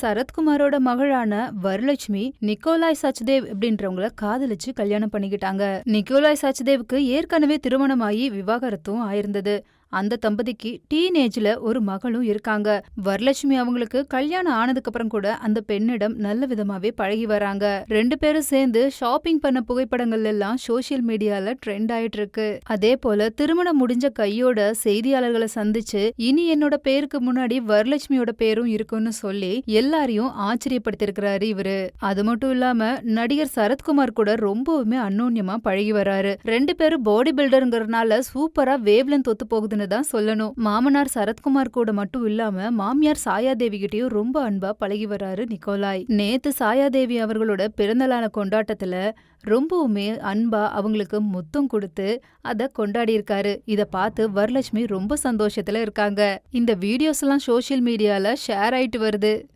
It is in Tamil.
சரத்குமாரோட மகளான வரலட்சுமி நிக்கோலாய் சச்தேவ் அப்படின்றவங்கள காதலிச்சு கல்யாணம் பண்ணிக்கிட்டாங்க. நிக்கோலாய் சச்தேவுக்கு ஏற்கனவே திருமணமாகி விவாகரத்தும் ஆயிருந்தது. அந்த தம்பதிக்கு டீனேஜ்ல ஒரு மகளும் இருக்காங்க. வரலட்சுமி அவங்களுக்கு கல்யாணம் ஆனதுக்கு அப்புறம் கூட அந்த பெண்ணிடம் நல்ல விதமாவே பழகி வராங்க. ரெண்டு பேரும் சேர்ந்து ஷாப்பிங் பண்ண புகைப்படங்கள் எல்லாம் சோசியல் மீடியால ட்ரெண்ட் ஆயிட்டு இருக்கு. அதே போல திருமணம் முடிஞ்ச கையோட செய்தியாளர்களை சந்திச்சு இனி என்னோட பேருக்கு முன்னாடி வரலட்சுமியோட பேரும் இருக்குன்னு சொல்லி எல்லாரையும் ஆச்சரியப்படுத்திருக்கிறாரு இவரு. அது மட்டும் இல்லாம நடிகர் சரத்குமார் கூட ரொம்பவுமே அன்னோன்யமா பழகி வராரு. ரெண்டு பேரும் பாடி பில்டருங்கிறனால சூப்பரா வேவ்லன் தொத்து போகுதுன்னு தான் சொல்லணும். மாமனார் சரத்குமார் கூட மட்டும் இல்லாம மாமியார் சாயாதேவி கிட்டயும் ரொம்ப அன்பா பழகி வராரு நிக்கோலாய். நேத்து சாயாதேவி அவர்களோட பிறந்தநாள கொண்டாட்டத்துல ரொம்பவுமே அன்பா அவங்களுக்கு முத்தம் கொடுத்து அத கொண்டாடி இருக்காரு. இத பார்த்து வரலட்சுமி ரொம்ப சந்தோஷத்துல இருக்காங்க. இந்த வீடியோஸ் எல்லாம் சோசியல் மீடியால ஷேர் ஆயிட்டு வருது.